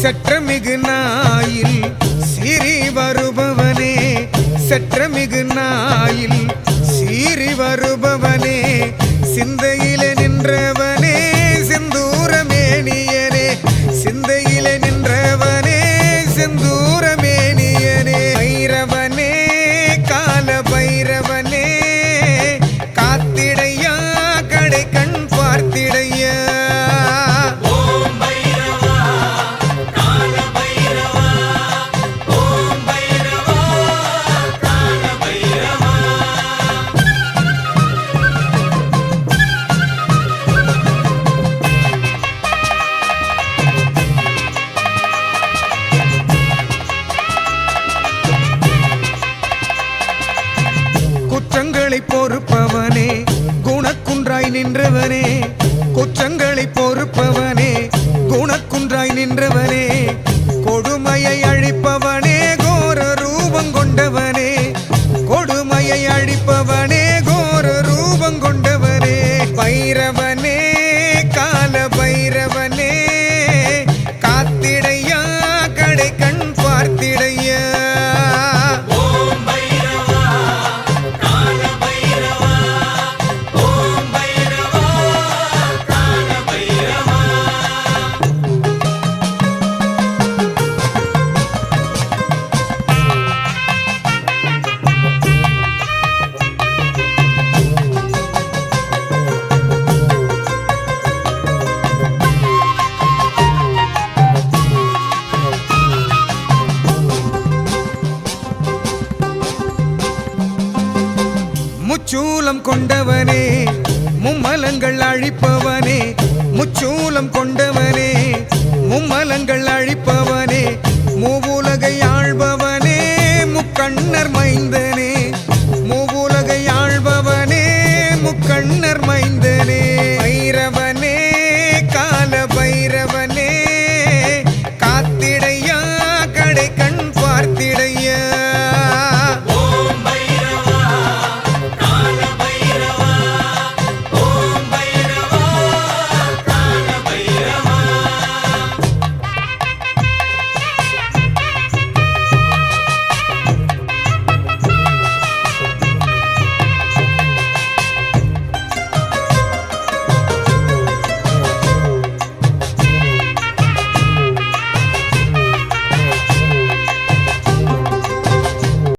சற்றமிகு நாயில் சீறி வருபவனே சற்றமிகு நாயில் சீறி வருபவனே சிந்தையிலே பொறுப்பவனே குணக்குன்றாய் நின்றவனே குற்றங்களை பொறுப்பவனே குணக்குன்றாய் நின்றவனே கொடுமையை அழிப்பவனே கோர ரூபம் கொண்டவனே கொடுமையை அழிப்பவனே கோர ரூபம் கொண்டவனே பைரவனே முச்சூலம் கொண்டவனே மும்மலங்கள் அழிப்பவனே முச்சூலம் கொண்டவனே.